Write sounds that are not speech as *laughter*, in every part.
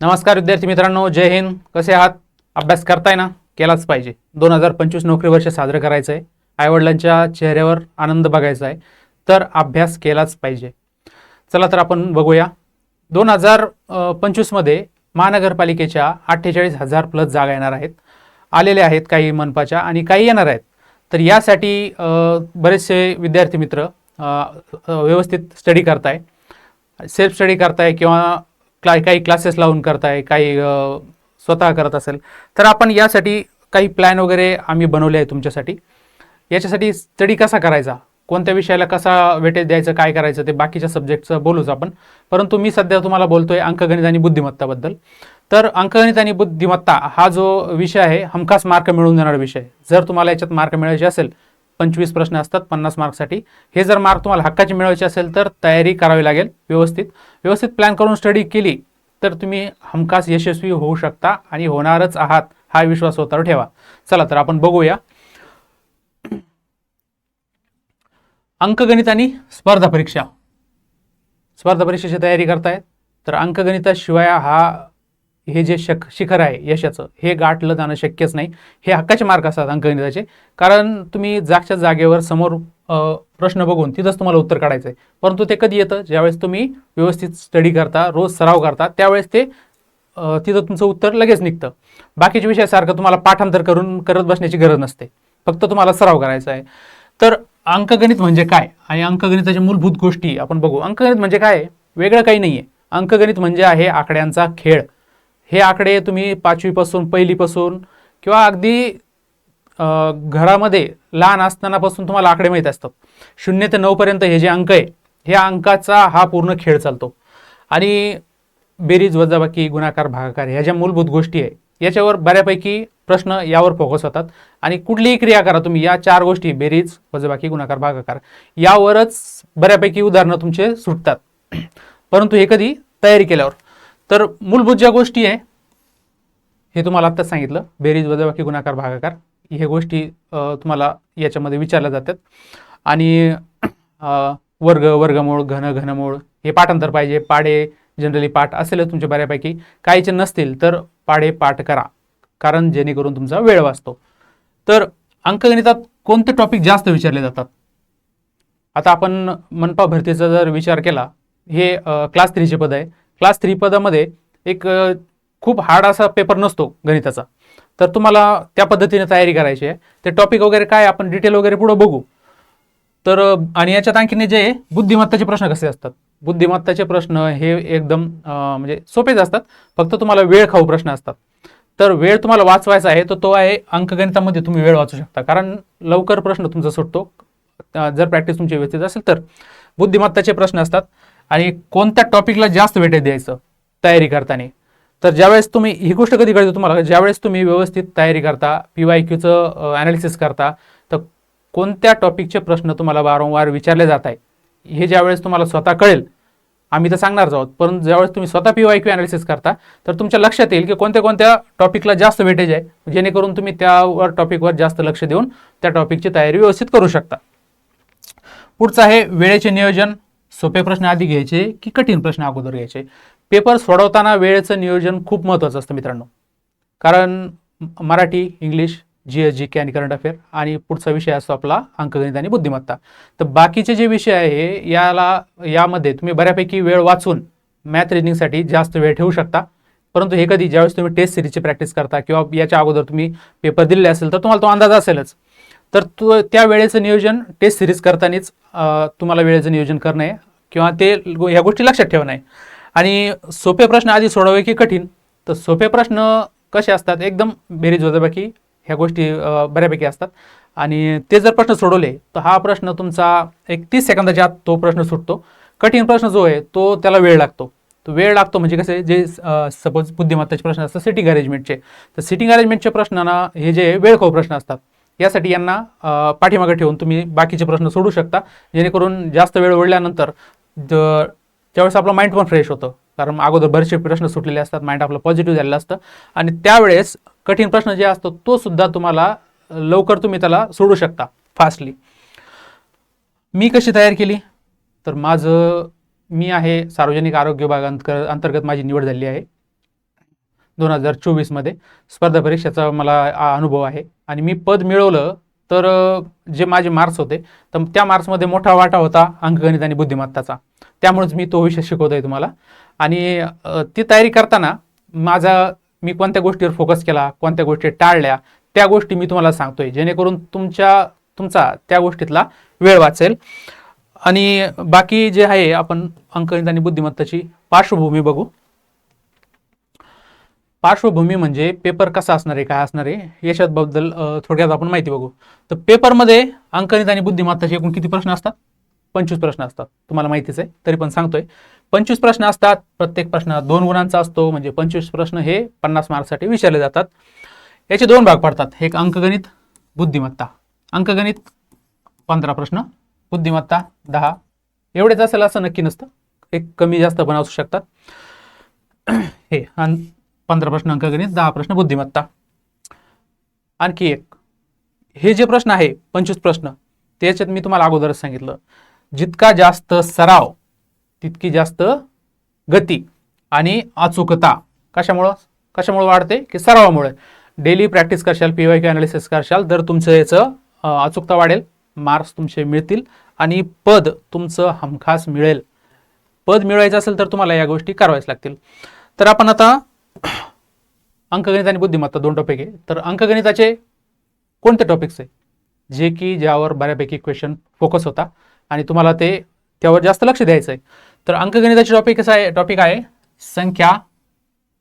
नमस्कार विद्यार्थी मित्रांनो जय हिंद. कसे आहात? अभ्यास करताय ना? केलाच पाहिजे. दोन हजार पंचवीस नोकरी वर्ष साजरं करायचं आहे आईवडिलांच्या चेहऱ्यावर आनंद बघायचा आहे तर अभ्यास केलाच पाहिजे. चला तर आपण बघूया. दोन हजार पंचवीसमध्ये महानगरपालिकेच्या अठ्ठेचाळीस हजार प्लस जागा येणार आहेत. आलेल्या आहेत काही मनपाच्या आणि काही येणार आहेत. तर यासाठी बरेचसे विद्यार्थी मित्र व्यवस्थित स्टडी करताय. सेल्फ स्टडी करताय किंवा क्ला काही क्लासेस लावून करताय काही स्वतः करत असेल. तर आपण यासाठी काही प्लॅन वगैरे आम्ही बनवले आहे तुमच्यासाठी. याच्यासाठी स्टडी कसा करायचा? कोणत्या विषयाला कसा वेटेज द्यायचं काय करायचं ते बाकीच्या सब्जेक्टचं बोलूच आपण. परंतु मी सध्या तुम्हाला बोलतोय अंकगणित आणि बुद्धिमत्ताबद्दल तर अंकगणित आणि बुद्धिमत्ता हा जो विषय आहे हमखास मार्क मिळवून देणारा विषय जर तुम्हाला याच्यात मार्क मिळायचे असेल पंचवीस प्रश्न असतात पन्नास मार्कसाठी हे जर मार्क तुम्हाला हक्काचे मिळवायचे असेल तर तयारी करावी लागेल व्यवस्थित. व्यवस्थित प्लॅन करून स्टडी केली तर तुम्ही हमखास यशस्वी होऊ शकता आणि होणारच आहात हा विश्वास स्वतःवर ठेवा. चला तर आपण बघूया. अंकगणित आणि स्पर्धा परीक्षा. स्पर्धा परीक्षेची तयारी करतायत तर अंकगणिताशिवाय हा हे जे शक शिखर आहे यशाचं हे गाठलं जाणं शक्यच नाही. हे हक्काचे मार्क असतात अंकगणिताचे. कारण तुम्ही जागच्या जागेवर समोर प्रश्न बघून तिथंच तुम्हाला उत्तर काढायचं आहे परंतु ते कधी येतं? ज्यावेळेस तुम्ही व्यवस्थित स्टडी करता रोज सराव करता त्यावेळेस ते तिथं तुमचं उत्तर लगेच निघतं. बाकीच्या विषयासारखं तुम्हाला पाठांतर करून करत बसण्याची गरज नसते. फक्त तुम्हाला सराव करायचा आहे. तर अंकगणित म्हणजे काय? आणि अंकगणिताच्या मूलभूत गोष्टी आपण बघू. अंकगणित म्हणजे काय? वेगळं काही नाही आहे अंकगणित म्हणजे आहे आकड्यांचा खेळ. हे आकडे तुम्ही पाचवीपासून पहिलीपासून किंवा अगदी घरामध्ये लहान असतानापासून तुम्हाला आकडे माहीत असतात. शून्य ते नऊपर्यंत हे जे अंक आहे ह्या अंकाचा हा पूर्ण खेळ चालतो. आणि बेरीज वजाबाकी गुणाकार भागाकार ह्या ज्या मूलभूत गोष्टी आहे याच्यावर बऱ्यापैकी प्रश्न यावर फोकस होतात. आणि कुठलीही क्रिया करा तुम्ही या चार गोष्टी बेरीज वजाबाकी गुणाकार भागाकार यावरच बऱ्यापैकी उदाहरणं तुमचे सुटतात. परंतु हे कधी तयारी केल्यावर तर मूलभूत ज्या गोष्टी आहे हे तुम्हाला आत्ताच सांगितलं. बेरीज वजाबाकी गुणाकार भागाकार हे गोष्टी तुम्हाला याच्यामध्ये विचारल्या जातात. आणि वर्ग वर्गमूळ घन घनमूळ हे पाठांतर पाहिजे. पाडे जनरली पाठ असेलच तुमच्या बऱ्यापैकी. काहीचे नसतील तर पाडे पाठ करा कारण जेणेकरून तुमचा वेळ वाचतो. तर अंकगणितात कोणते टॉपिक जास्त विचारले जातात? आता आपण मनपा भरतीचा जर विचार केला हे क्लास थ्रीचे पद आहे. क्लास थ्री पदामध्ये एक खूप हार्ड असा पेपर नसतो गणिताचा. तर तुम्हाला त्या पद्धतीने तयारी करायची आहे. ते टॉपिक वगैरे काय आपण डिटेल वगैरे पुढं बघू. तर आणि याच्यात आणखीने जे बुद्धिमत्ताचे प्रश्न कसे असतात? बुद्धिमत्ताचे प्रश्न हे एकदम म्हणजे सोपेच असतात. फक्त तुम्हाला वेळ खाऊ प्रश्न असतात. तर वेळ तुम्हाला वाचवायचा आहे तर तो आहे अंकगणितामध्ये तुम्ही वेळ वाचू शकता. कारण लवकर प्रश्न तुमचा सुटतो. जर प्रॅक्टिस तुमची व्यवस्थित असेल तर. बुद्धिमत्ताचे प्रश्न असतात. आणि कोणत्या टॉपिकला जास्त वेटेज द्यायचं तयारी करताना. तर ज्यावेळेस तुम्ही ही गोष्ट कधी कळते तुम्हाला? ज्यावेळेस तुम्ही व्यवस्थित तयारी करता पी वाय क्यूचं ॲनालिसिस करता तर कोणत्या टॉपिकचे प्रश्न तुम्हाला वारंवार विचारले जात आहे हे ज्यावेळेस तुम्हाला स्वतः कळेल आम्ही तर सांगणारच आहोत. परंतु ज्यावेळेस तुम्ही स्वतः पी वाय क्यू ॲनालिसिस करता तर तुमच्या लक्षात येईल की कोणत्या कोणत्या टॉपिकला जास्त वेटेज आहे जेणेकरून तुम्ही त्यावर टॉपिकवर जास्त लक्ष देऊन त्या टॉपिकची तयारी व्यवस्थित करू शकता. पुढचं आहे वेळेचे नियोजन. सोपे प्रश्न आधी घ्यायचे की कठीण प्रश्न अगोदर घ्यायचे. पेपर सोडवताना वेळेचं नियोजन खूप महत्त्वाचं असतं मित्रांनो. कारण Marathi English G S G K आणि करंट अफेअर आणि पुढचा विषय असतो आपला अंकगणित आणि बुद्धिमत्ता. तर बाकीचे जे विषय आहे याला यामध्ये तुम्ही बऱ्यापैकी वेळ वाचून मॅथ रिजनिंगसाठी जास्त वेळ ठेवू शकता. परंतु हे कधी ज्यावेळेस तुम्ही टेस्ट सिरीजची प्रॅक्टिस करता किंवा याच्या अगोदर तुम्ही पेपर दिलेले असेल तर तुम्हाला तो अंदाज असेलच. तर तो त्या वेळेचं नियोजन टेस्ट सिरीज करतानाच तुम्हाला वेळेचं नियोजन करणं आहे किंवा ते ह्या गोष्टी लक्षात ठेवणं आहे आणि सोपे प्रश्न आधी सोडवावे की कठीण. तर सोपे प्रश्न कसे असतात? एकदम बेरीज वजाबाकी ह्या गोष्टी बऱ्यापैकी असतात. आणि ते जर प्रश्न सोडवले तर हा प्रश्न तुमचा एक तीस सेकंदाच्या आत तो प्रश्न सुटतो. कठीण प्रश्न जो आहे तो त्याला वेळ लागतो. तो वेळ लागतो म्हणजे कसे जे सपोज बुद्धिमत्ताचे प्रश्न असतात सिटिंग अरेंजमेंटचे तर सिटिंग अरेंजमेंटचे प्रश्नांना हे जे वेळखाऊ प्रश्न असतात यासाठी यांना पाठीमागे ठेवून तुम्ही बाकीचे प्रश्न सोडू शकता. जेणेकरून जास्त वेळ ओढल्यानंतर ज- त्यावेळेस आपलं माइंड पण फ्रेश होतं. कारण अगोदर बरेचसे प्रश्न सुटलेले असतात माइंड आपलं पॉझिटिव्ह झालेलं असतं. आणि त्यावेळेस कठीण प्रश्न जे असतो तो सुद्धा तुम्हाला लवकर तुम्ही त्याला सोडू शकता फास्टली मी कशी तयार केली? तर माझं मी आहे सार्वजनिक आरोग्य विभाग अंतर्गत अंतर्गत माझी निवड झाली आहे. दोन हजार चोवीसमध्ये स्पर्धा परीक्षेचा मला अनुभव आहे. आणि मी पद मिळवलं तर जे माझे मार्क्स होते तर त्या मार्क्समध्ये मोठा वाटा होता अंकगणित आणि बुद्धिमत्ताचा. त्यामुळेच मी तो विषय शिकवतो आहे तुम्हाला. आणि ती तयारी करताना माझा मी कोणत्या गोष्टीवर फोकस केला कोणत्या गोष्टी टाळल्या त्या गोष्टी मी तुम्हाला सांगतोय. जेणेकरून तुमच्या तुमचा त्या गोष्टीतला वेळ वाचेल. आणि बाकी जे आहे आपण अंकगणित आणि बुद्धिमत्ताची पार्श्वभूमी बघू. पार्श्वभूमी म्हणजे पेपर कसा असणार आहे काय असणार आहे याच्याबद्दल थोडक्यात आपण माहिती बघू. तर पेपरमध्ये अंकगणित आणि बुद्धिमत्ताचे एकूण किती प्रश्न असतात? पंचवीस प्रश्न असतात. तुम्हाला माहितीच आहे तरी पण सांगतोय. पंचवीस प्रश्न असतात. प्रत्येक प्रश्न दोन गुणांचा असतो. म्हणजे पंचवीस प्रश्न हे पन्नास मार्क्ससाठी विचारले जातात. याचे दोन भाग पडतात. एक अंकगणित बुद्धिमत्ता. अंकगणित पंधरा प्रश्न. बुद्धिमत्ता दहा. एवढेच असेल असं नक्की नसतं. एक कमी जास्त पण असू शकतात. *clears throat* हे पंधरा प्रश्न अंकगणित दहा प्रश्न बुद्धिमत्ता. आणखी एक. हे जे प्रश्न आहे पंचवीस प्रश्न त्याच्यात मी तुम्हाला अगोदरच सांगितलं. जितका जास्त सराव तितकी जास्त गती आणि अचूकता. कशामुळं? कशामुळे वाढते? की सरावामुळे. डेली प्रॅक्टिस करशाल पी वाय क्यू अनालिसिस करशाल तर तुमचं याचं अचूकता वाढेल मार्क्स तुमचे मिळतील आणि पद तुमचं हमखास मिळेल. पद मिळवायचं असेल तर तुम्हाला या गोष्टी कराव्याच लागतील. तर आपण आता *coughs* अंकगणित आणि बुद्धिमत्ता दोन टॉपिक आहे. तर अंकगणिताचे कोणते टॉपिक्स आहे? जे की ज्यावर बऱ्यापैकी क्वेश्चन फोकस होता. आणि तुम्हाला ते त्यावर जास्त लक्ष द्यायचं आहे तर अंकगणिताचे टॉपिक कसं आहे? टॉपिक आहे संख्या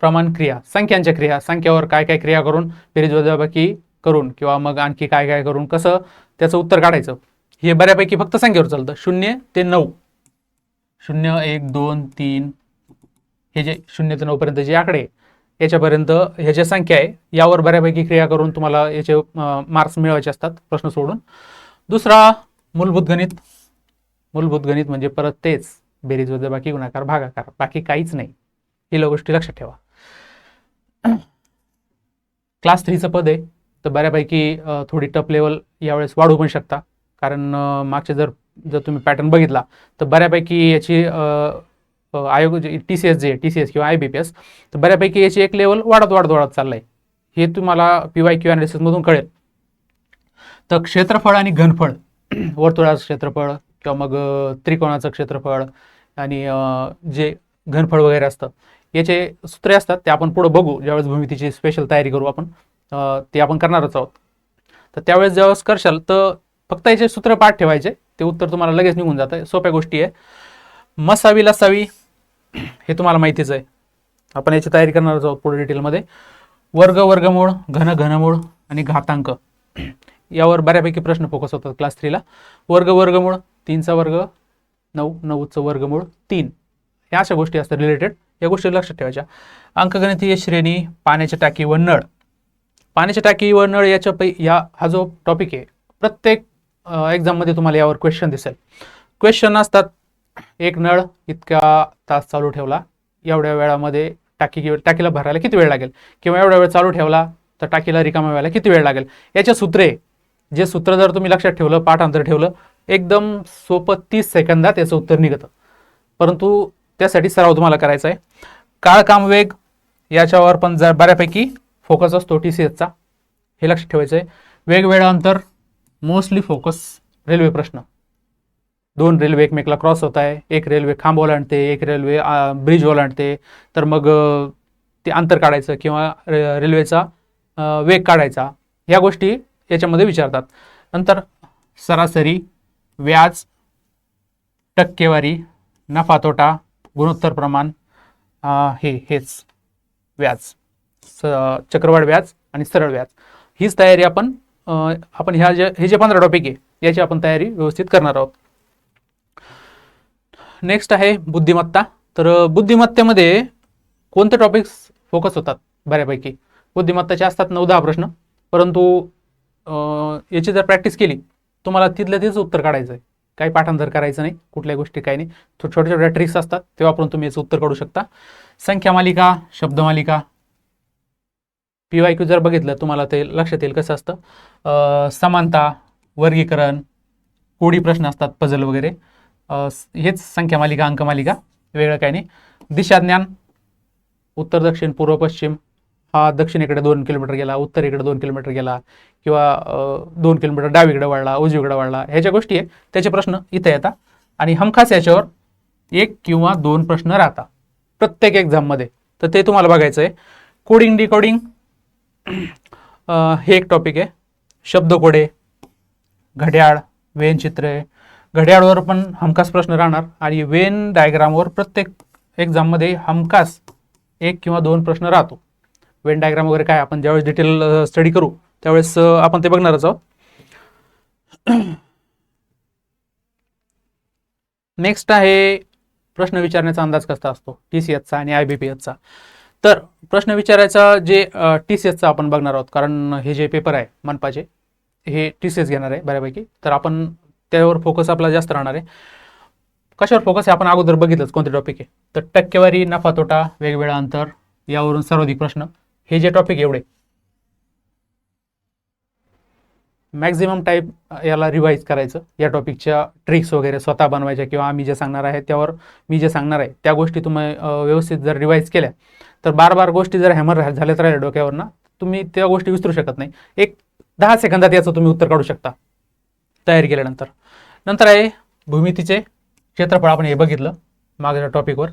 प्रमाण क्रिया संख्यांच्या क्रिया. संख्यावर काय काय क्रिया करून बेरीज वजाबाकी करून किंवा मग आणखी काय काय करून कसं त्याचं उत्तर काढायचं. हे बऱ्यापैकी फक्त संख्येवर चालतं. शून्य ते नऊ. शून्य एक दोन तीन. हे जे शून्य ते नऊपर्यंत जे आकडे आहे, याच्यापर्यंत ह्या ज्या संख्या आहे यावर बऱ्यापैकी क्रिया करून तुम्हाला याचे मार्क्स मिळवायचे असतात प्रश्न सोडून. दुसरा मूलभूत गणित. मूलभूत गणित म्हणजे परत तेच बेरीज वजाबाकी गुणाकार भागाकार बाकी काहीच नाही. ही गोष्टी लक्षात ठेवा. *clears throat* क्लास थ्रीचं पद आहे तर बऱ्यापैकी थोडी टप लेवल यावेळेस वाढू पण शकता. कारण मागचे जर जर तुम्ही पॅटर्न बघितला तर बऱ्यापैकी याची आयोग J T C S J T C S किंवा आय बी पी एस तर बऱ्यापैकी याची एक लेवल वाढत वाढत वाढत चाललंय. हे तुम्हाला पी वाय क्यू अनालिसिसमधून कळेल. तर क्षेत्रफळ आणि घनफळ. *clears throat* वर्तुळाचं क्षेत्रफळ किंवा मग त्रिकोणाचं क्षेत्रफळ आणि जे घनफळ वगैरे असतं याचे सूत्रे असतात ते आपण पुढं बघू. ज्यावेळेस भूमितीची स्पेशल तयारी करू आपण ते आपण करणारच आहोत. तर त्यावेळेस ज्यावेळेस करशाल तर फक्त याचे सूत्र पाठ ठेवायचे. ते उत्तर तुम्हाला लगेच निघून जातं सोप्या गोष्टी आहे. मसावी लसावी हे तुम्हाला माहितीच आहे. आपण याची तयारी करणारच आहोत पुढे डिटेलमध्ये वर्ग वर्गमूळ घन घनमूळ आणि घातांक. यावर बऱ्यापैकी प्रश्न फोकस होतात क्लास थ्रीला वर्ग वर्गमूळ तीनचा वर्ग नऊ नऊचं वर्गमूळ तीन. ह्या अशा गोष्टी असतात रिलेटेड या गोष्टी लक्षात ठेवायच्या. अंकगणितीय श्रेणी पाण्याच्या टाकी व नळ. पाण्याच्या टाकी व नळ याच्या पै या हा जो टॉपिक आहे प्रत्येक एक्झाममध्ये तुम्हाला यावर क्वेश्चन दिसेल. क्वेश्चन असतात एक नळ इतका तास चालू ठेवला. एवढ्या वेळामध्ये टाकी टाकीला भरायला किती वेळ लागेल? किंवा एवढ्या वेळ चालू ठेवला तर टाकीला रिकामा व्हायला किती वेळ लागेल? याचे सूत्रे जे सूत्र जर तुम्ही लक्षात ठेवलं पाठांतर ठेवलं एकदम सोपं तीस सेकंदात याचं उत्तर निघतं. परंतु त्यासाठी सराव तुम्हाला करायचा आहे. काळ काम वेग याच्यावर पण जर बऱ्यापैकी फोकस असतो टी सी एसचा हे लक्षात ठेवायचं आहे. वेगवेगळं अंतर मोस्टली फोकस रेल्वे प्रश्न. दोन रेल्वे एकमेकला क्रॉस होत आहे. एक रेल्वे खांब ओलांडते एक रेल्वे ब्रिज ओलांडते तर मग ते अंतर काढायचं किंवा रे- रेल्वेचा वेग काढायचा. ह्या गोष्टी याच्यामध्ये विचारतात. नंतर सरासरी व्याज टक्केवारी नफा तोटा गुणोत्तर प्रमाण हे हेच व्याज. स चक्रवाढ व्याज आणि सरळ व्याज. हीच तयारी आपण आपण ह्या जे हे जे पंधरा टॉपिक आहे याची आपण तयारी व्यवस्थित करणार आहोत. नेक्स्ट आहे बुद्धिमत्ता. तर बुद्धिमत्तेमध्ये कोणते टॉपिक्स फोकस होतात बऱ्यापैकी? बुद्धिमत्ताचे असतात नऊ दहा प्रश्न. परंतु याची जर प्रॅक्टिस केली तुम्हाला तिथल्या तिथंच उत्तर काढायचं आहे काही पाठांतर करायचं नाही कुठल्या गोष्टी काही नाही. छोट्या छोट्या ट्रिक्स असतात ते वापरून तुम्ही याचं उत्तर काढू शकता. संख्या मालिका शब्दमालिका पी वाय क्यू जर बघितलं तुम्हाला ते लक्षात येईल कसं असतं. समानता वर्गीकरण कोडी प्रश्न असतात पझल वगैरे. हेच संख्या मालिका अंक मालिका वेगळं काही नाही. दिशाज्ञान उत्तर दक्षिण पूर्व पश्चिम. हा दक्षिणेकडे दोन किलोमीटर गेला उत्तरेकडे दोन किलोमीटर गेला किंवा दोन किलोमीटर डावीकडे वाढला उजवीकडे वाढला ह्याच्या गोष्टी आहे त्याचे प्रश्न इथं येतात. आणि हमखास याच्यावर एक किंवा दोन प्रश्न राहतात. प्रत्येक एक्झाममध्ये. तर ते तुम्हाला बघायचं आहे कोडिंग डिकोडिंग. हे एक टॉपिक आहे. शब्दकोडे घड्याळ वेन घड्याळवर पण हमखास प्रश्न राहणार. आणि वेन डायग्रामवर प्रत्येक एक्झाममध्ये हमखास एक किंवा दोन प्रश्न राहतो. वेन डायग्राम वगैरे काय आपण ज्यावेळेस डिटेल स्टडी करू त्यावेळेस आपण ते बघणारच आहोत. *clears throat* नेक्स्ट आहे प्रश्न विचारण्याचा अंदाज कसा असतो? टी सी एसचा आणि आय बी पी एसचा तर प्रश्न विचारायचा जे टी सी एसचा आपण बघणार आहोत. कारण हे जे पेपर आहे मनपाचे हे टी सी एस घेणार आहे बऱ्यापैकी. तर आपण त्यावर फोकस आपला जास्त राहणार आहे. कशावर फोकस आहे? आपण अगोदर बघितलंच कोणते टॉपिक आहे. तर टक्केवारी नफा तोटा वेगवेगळा अंतर यावरून सर्वाधिक प्रश्न. हे जे टॉपिक एवढे. मॅक्झिमम टाईप याला रिवाईज करायचं. या टॉपिकच्या ट्रिक्स वगैरे स्वतः बनवायच्या किंवा आम्ही जे सांगणार आहे त्यावर मी जे सांगणार आहे त्या गोष्टी तुम्ही व्यवस्थित जर रिवाईज केल्या तर बार बार गोष्टी जर हॅमर झाल्यात राहिल्या डोक्यावर ना तुम्ही त्या गोष्टी विसरू शकत नाही. एक दहा सेकंदात याचं तुम्ही उत्तर काढू शकता. तयारी केल्यानंतर. नंतर आहे भूमितीचे क्षेत्रफळ आपण हे बघितलं मागच्या टॉपिकवर.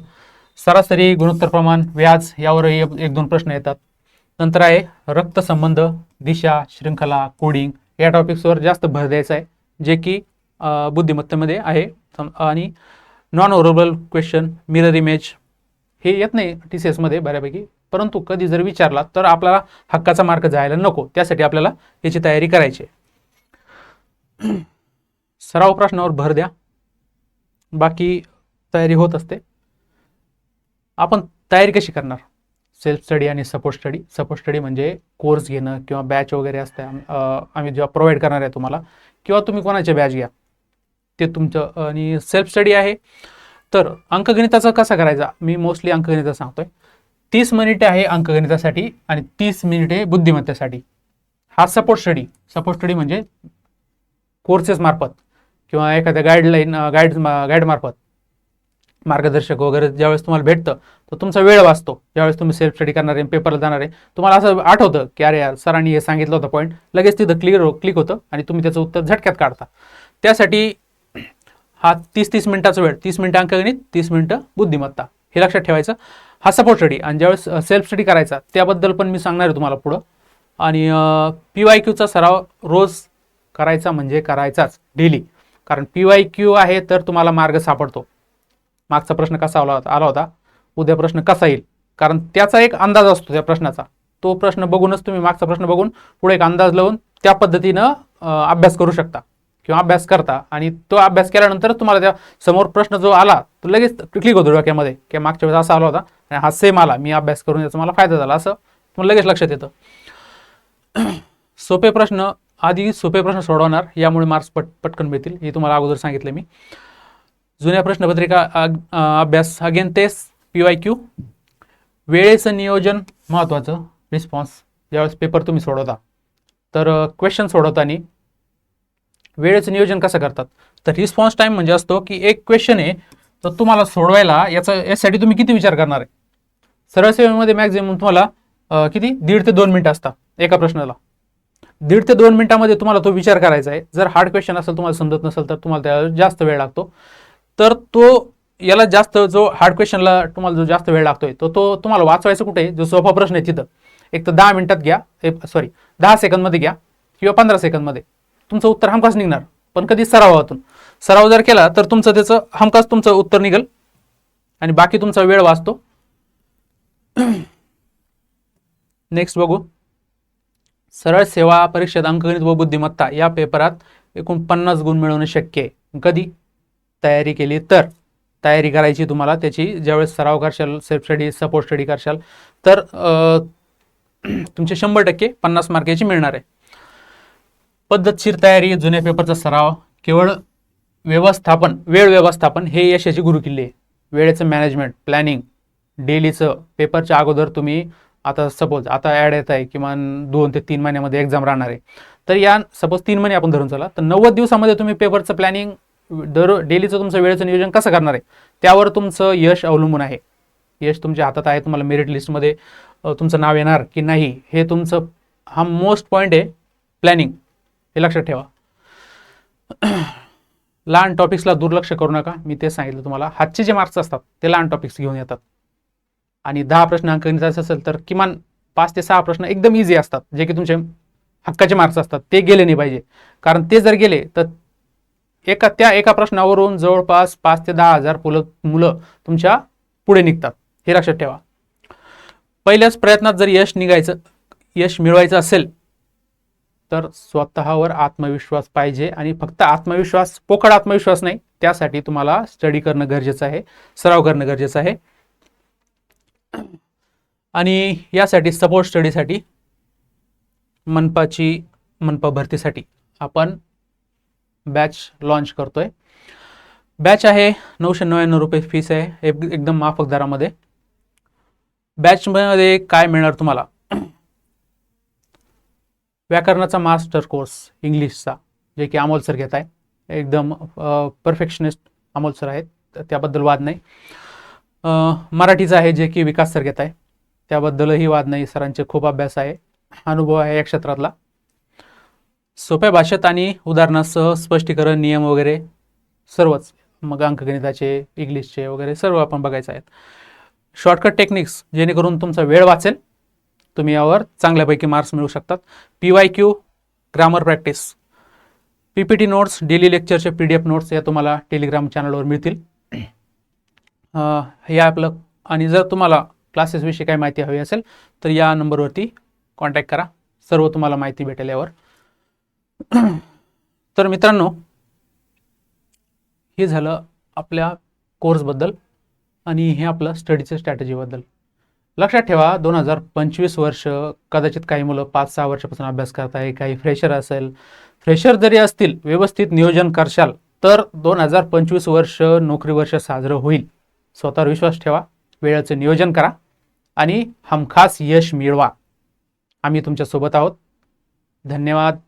सरासरी गुणोत्तर प्रमाण व्याज यावरही एक दोन प्रश्न येतात. नंतर आहे रक्तसंबंध दिशा शृंखला कोडिंग या टॉपिक्सवर जास्त भर द्यायचा आहे. जे की बुद्धिमत्तेमध्ये आहे. आणि non verbal question mirror image हे येत नाही टी सी एसमध्ये बऱ्यापैकी. परंतु कधी जर विचारला तर आपल्याला हक्काचा मार्क जायला नको. त्यासाठी आपल्याला याची तयारी करायची आहे. *clears throat* सराव प्रश्नावर भर द्या. बाकी तयारी होत असते. आपण तयारी कशी करणार? सेल्फ स्टडी आणि सपोर्ट स्टडी सपोर्ट स्टडी म्हणजे कोर्स घेणं किंवा बॅच वगैरे असते. आम्ही जेव्हा प्रोव्हाइड करणार आहे तुम्हाला किंवा तुम्ही कोणाचे बॅच घ्या. ते तुमचं आणि सेल्फ स्टडी आहे. तर अंकगणिताचा कसा करायचा? मी मोस्टली अंकगणिता सांगतोय. तीस मिनिटे आहे अंकगणितासाठी आणि तीस मिनिटे बुद्धिमत्तेसाठी. हा सपोर्ट स्टडी सपोर्ट स्टडी म्हणजे कोर्सेसमार्फत किंवा एखाद्या गाईडलाईन गाईड गाईडमार्फत मार्गदर्शक वगैरे ज्यावेळेस तुम्हाला भेटतं तर तुमचा वेळ वाचतो. ज्यावेळेस तुम्ही सेल्फ स्टडी करणार आहे पेपरला जाणार आहे तुम्हाला असं आठवतं की अरे यार सरांनी हे सांगितलं होतं पॉईंट लगेच तिथं क्लिअर क्लिक हो, होतं आणि तुम्ही त्याचं उत्तर झटक्यात काढता. त्यासाठी हा तीस तीस मिनिटाचा वेळ तीस मिनिटं अंकगणित तीस मिनिटं बुद्धिमत्ता. हे लक्षात ठेवायचं. हा सपोर्ट स्टडी आणि ज्यावेळेस सेल्फ स्टडी करायचा त्याबद्दल पण मी सांगणार आहे तुम्हाला पुढं. आणि पी वाय क्यूचा सराव रोज करायचा म्हणजे करायचाच डेली कारण पी वाय क्यू आहे तर तुम्हाला मार्ग सापडतो. मागचा प्रश्न कसा आला होता? आला होता. उद्या प्रश्न कसा येईल? कारण त्याचा एक अंदाज असतो त्या प्रश्नाचा. तो प्रश्न बघूनच तुम्ही मागचा प्रश्न बघून पुढे एक अंदाज लावून त्या पद्धतीनं अभ्यास करू शकता किंवा अभ्यास करता. आणि तो अभ्यास केल्यानंतर तुम्हाला त्या समोर प्रश्न जो आला तो लगेच क्लिक होतो डोक्यामध्ये. की मागच्या वेळेस असा आला होता. आणि हा सेम आला. मी अभ्यास करून याचा मला फायदा झाला. असं तुम्हाला लगेच लक्षात येतं. *clears throat* सोपे प्रश्न आधी सोपे प्रश्न सोडवणार यामुळे मार्क्स पट पटकन मिळतील. हे तुम्हाला अगोदर सांगितलं मी. जुन्या प्रश्नपत्रिका अभ्यास. अगेन तेच पी वाय क्यू वेळेचं नियोजन महत्त्वाचं रिस्पॉन्स ज्यावेळेस पेपर तुम्ही सोडवता. तर क्वेश्चन सोडवताना वेळेचं नियोजन कसं करतात? तर रिस्पॉन्स टाईम म्हणजे असतो की एक क्वेश्चन आहे तर तुम्हाला सोडवायला याचा यासाठी तुम्ही किती विचार करणार आहे? सरळ सेवेमध्ये मॅक्झिमम तुम्हाला किती? दीड ते दोन मिनटं असतात एका प्रश्नाला. दीड ते दोन मिनिटामध्ये तुम्हाला तो विचार करायचा आहे. जर हार्ड क्वेश्चन असेल तुम्हाला समजत नसेल तर तुम्हाला त्याला जास्त वेळ लागतो. तर तो याला जास्त जो हार्ड क्वेश्चनला तुम्हाला जो जास्त वेळ लागतोय तो तो तुम्हाला वाचवायचं कुठे जो सोपा प्रश्न आहे तिथं. एक तर दहा मिनिटात घ्या. सॉरी दहा सेकंदमध्ये घ्या किंवा पंधरा सेकंदमध्ये. तुमचं उत्तर हमखास निघणार पण कधी सरावातून. सराव जर केला तर तुमचं त्याचं हमखास तुमचं उत्तर निघेल. आणि बाकी तुमचा वेळ वाचतो. *coughs* नेक्स्ट बघू. सरळ सेवा परीक्षेत अंकगणित व बुद्धिमत्ता या पेपरात एकूण पन्नास गुण मिळवणं शक्य आहे. कधी? तयारी केली तर. तयारी करायची तुम्हाला त्याची ज्यावेळेस सराव करशाल सेल्फ स्टडी सपोर्ट स्टडी करशाल तर तुमचे शंभर टक्के पन्नास मार्क मिळणार आहे. पद्धतशीर तयारी जुन्या पेपरचा सराव केवळ व्यवस्थापन वेळ व्यवस्थापन हे यशाची गुरुकिल्ले आहे. वेळेचं मॅनेजमेंट प्लॅनिंग डेलीचं पेपरच्या अगोदर तुम्ही आता सपोज आता ॲड येत आहे किमान दोन ते तीन महिन्यामध्ये एक्झाम राहणार आहे. तर या सपोज तीन महिने आपण धरून चला तर नव्वद दिवसामध्ये तुम्ही पेपरचं प्लॅनिंग दर डेलीचं तुमचं वेळेचं नियोजन कसं करणार आहे? त्यावर तुमचं यश अवलंबून आहे. यश तुमच्या हातात आहे तुम्हाला मेरिट लिस्टमध्ये तुमचं नाव येणार की नाही हे तुमचं हा मोस्ट पॉईंट आहे प्लॅनिंग हे लक्षात ठेवा. *clears throat* लहान टॉपिक्सला दुर्लक्ष करू नका. मी ते सांगितलं तुम्हाला. हातचे जे मार्क्स असतात ते लहान टॉपिक्स घेऊन येतात. आणि दहा प्रश्न अंकगणिताचे असेल तर किमान पाच ते सहा प्रश्न एकदम इझी असतात जे की तुमचे हक्काचे मार्क्स असतात. ते गेले नाही पाहिजे. कारण ते जर गेले तर एका त्या एका प्रश्नावरून जवळपास पाच ते दहा हजार पुलं मुलं तुमच्यापुढे निघतात. हे लक्षात ठेवा. पहिल्याच प्रयत्नात जर यश निघायचं यश मिळवायचं असेल तर स्वतःवर आत्मविश्वास पाहिजे आणि फक्त आत्मविश्वास पोकळ आत्मविश्वास नाही त्यासाठी तुम्हाला स्टडी करणं गरजेचं आहे सराव करणं गरजेचं आहे. आणि यासाठी सपोर्ट स्टडीसाठी मनपाची मनपा भरतीसाठी आपण बॅच लॉन्च करतोय. बॅच आहे नऊशे नव्याण्णव रुपये फीस आहे एक- एकदम माफक दरामध्ये. बॅचमध्ये काय मिळणार तुम्हाला? व्याकरणाचा मास्टर कोर्स इंग्लिशचा जे की अमोल सर घेत आहे एकदम परफेक्शनिस्ट अमोल सर आहेत त्याबद्दल वाद नाही. मराठीचं आहे जे की विकास सर घेत आहे त्याबद्दलही वाद नाही सरांचे खूप अभ्यास आहे अनुभव आहे या क्षेत्रातला. सोप्या भाषेत आणि उदाहरणासह स्पष्टीकरण नियम वगैरे सर्वच मग अंकगणिताचे इंग्लिशचे वगैरे सर्व आपण बघायचं आहेत. शॉर्टकट टेक्निक्स जेणेकरून तुमचा वेळ वाचेल. तुम्ही यावर चांगल्यापैकी मार्क्स मिळू शकतात. P Y Q grammar practice P P T notes daily लेक्चरचे P D F notes या तुम्हाला टेलिग्राम चॅनलवर मिळतील. हे आपलं आणि जर तुम्हाला क्लासेसविषयी काही माहिती हवी असेल तर या नंबरवरती कॉन्टॅक्ट करा. सर्व तुम्हाला माहिती भेटेल यावर. *clears throat* तर मित्रांनो हे झालं आपल्या कोर्सबद्दल आणि हे आपलं स्टडीच्या स्ट्रॅटेजीबद्दल लक्षात ठेवा दोन हजार पंचवीस वर्ष कदाचित काही मुलं पाच सहा वर्षापासून अभ्यास करत आहे काही फ्रेशर असेल. फ्रेशर जरी असतील व्यवस्थित नियोजन करशाल तर दोन हजार पंचवीस वर्ष नोकरी वर्ष साजरं होईल. स्वतःवर विश्वास ठेवा वेळेचं नियोजन करा आणि हमखास यश मिळवा. आम्ही तुमच्यासोबत आहोत. धन्यवाद.